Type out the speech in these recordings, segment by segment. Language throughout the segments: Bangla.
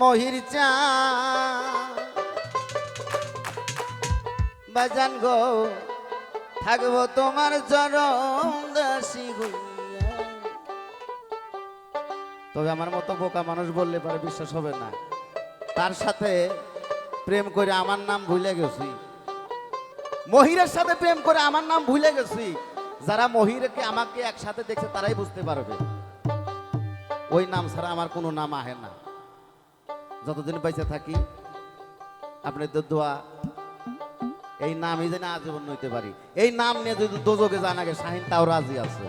মহির চা। বাজান গো, থাকব তোমার চরম দাসী তবে আমার মতো বোকা মানুষ বললে পারে বিশ্বাস হবে না। তার সাথে প্রেম করে আমার নাম ভুলে গেছি। মহিরের সাথে প্রেম করে আমার নাম ভুলে গেছি। যারা মহিরকে আমাকে একসাথে দেখছে তারাই বুঝতে পারবে। ওই নাম ছাড়া আমার কোনো নাম আহে না। যতদিন বেঁচে থাকি আপনি তো দোয়া, এই নামই যেন আজীবন নইতে পারি। এই নাম নিয়ে যদি দোজকে জান আগে, শাহিন তাও রাজি আছে।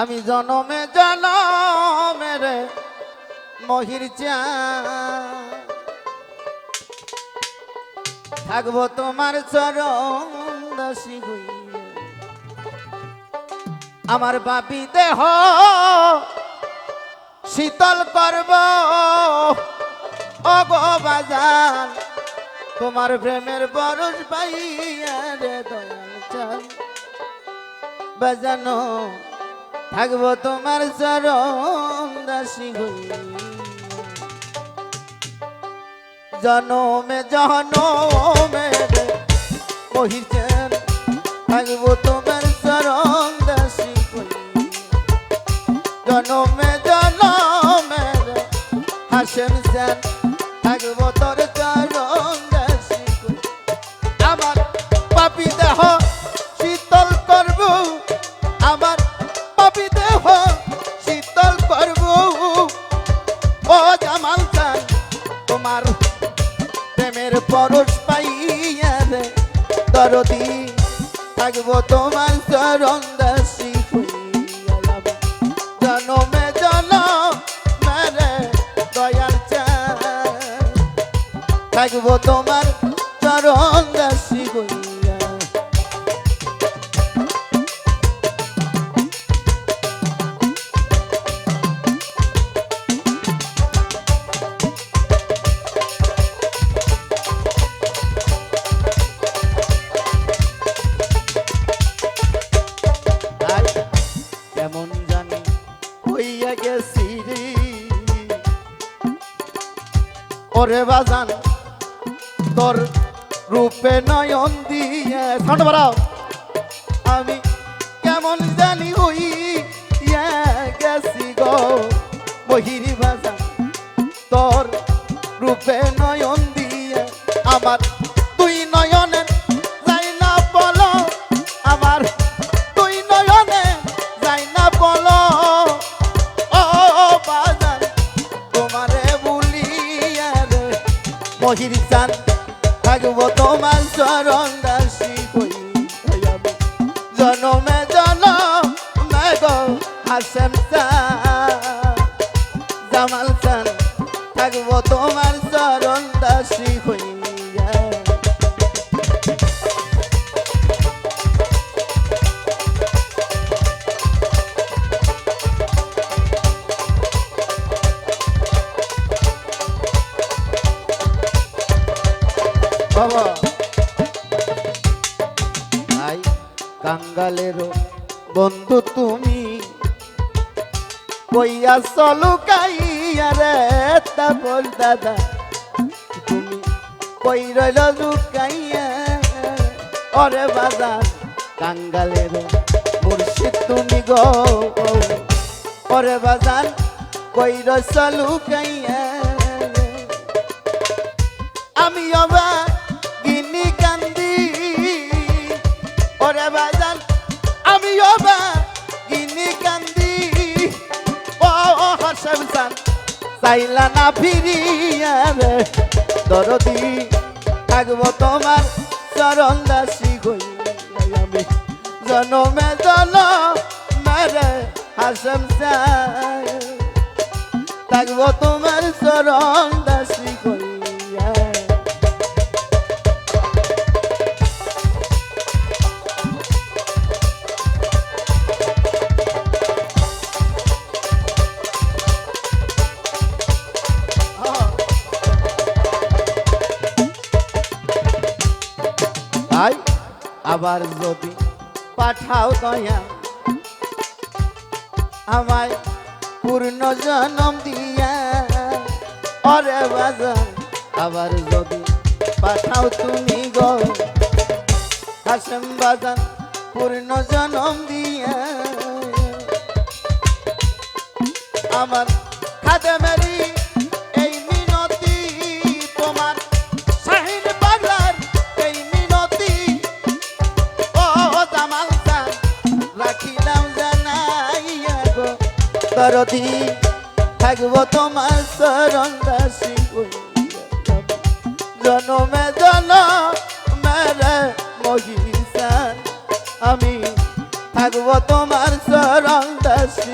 আমি জনমে জনমে রে মহির চা। থাকব তোমার চরম দাসী হইয়া আমার বাপি দেহ শীতল করব। অগবাজান তোমার প্রেমের বরস পাইয়া দয়াল বাজানো থাকব তোমার চরম দাসী হইয়া জনমে জনমে কহিছেন থাকব তোমার থাকব তোমার চরণ দাসী জনমে জনমে রে দয়াল চান থাকব তোমার ওরে বাজান তোর রূপে নয়ন দিয়ে। সাউন্ড বাড়াও। কাঙ্গালেরও বন্ধু তুমি। কইয়া চলু কাইয়া রে বল দাদা। তুমি কই রইল লুকাইয়া? অরে বাজার কাঙ্গালেরও মুর্শিদ তুমি গো। অরে বাজার কই রইছ লুকাইয়া? আমি অবা আমি অবা গিনি কান্দি। ও হাসেম সান চাইলা না ফিরিয়া রে। দরদি থাকব তোমার চরণ দাসী হই আমি। জনমে জন মেরে হাসেম থাকব তোমার চরণ আবার যদি পাঠাও দয়া, আমায় পূর্ণ জনম দিয়া। অরে বাজান আবার যদি পাঠাও তুমি গো। হাসেম বাজান পূর্ণ জনম দিয়া। আমার খাদেমেরি এই দরদি থাকব তোমার শরণ দাসী জনমে জনমেরে মহিষান। আমি থাকব তোমার চরণ দাসী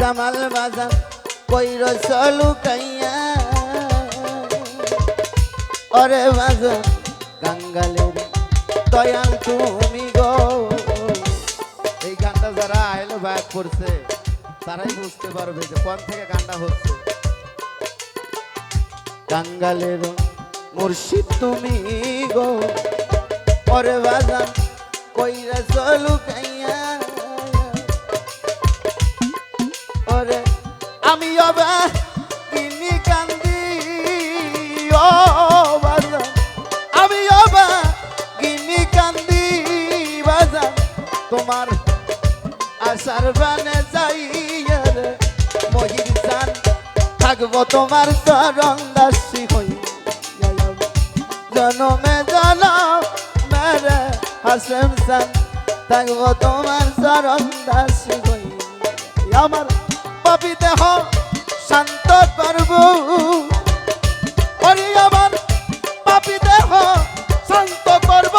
জামাল বাজান কইর, চলু কাইয়া। অরে বাজান কাঙ্গালের দয়াল তুমি গো। এই গানটা যারা আইলো ব্যাক করছে, তারাই বুঝতে পারবে যে কোন থেকে গানটা হচ্ছে। কাঙ্গালের মুর্শিদ তুমি গো। ওরে বাজান কইরা, চলু কাইয়া। আশার বানে যাইয়া রে, মহির জান, থাকব তোমার চরণ দাসী হই। জনমে জনমে রে হাসেম সান থাকব তোমার চরণ দাসী হই। আমার পাপি দেহ শান্ত করব। আমার পাপি দেহ শান্ত করব।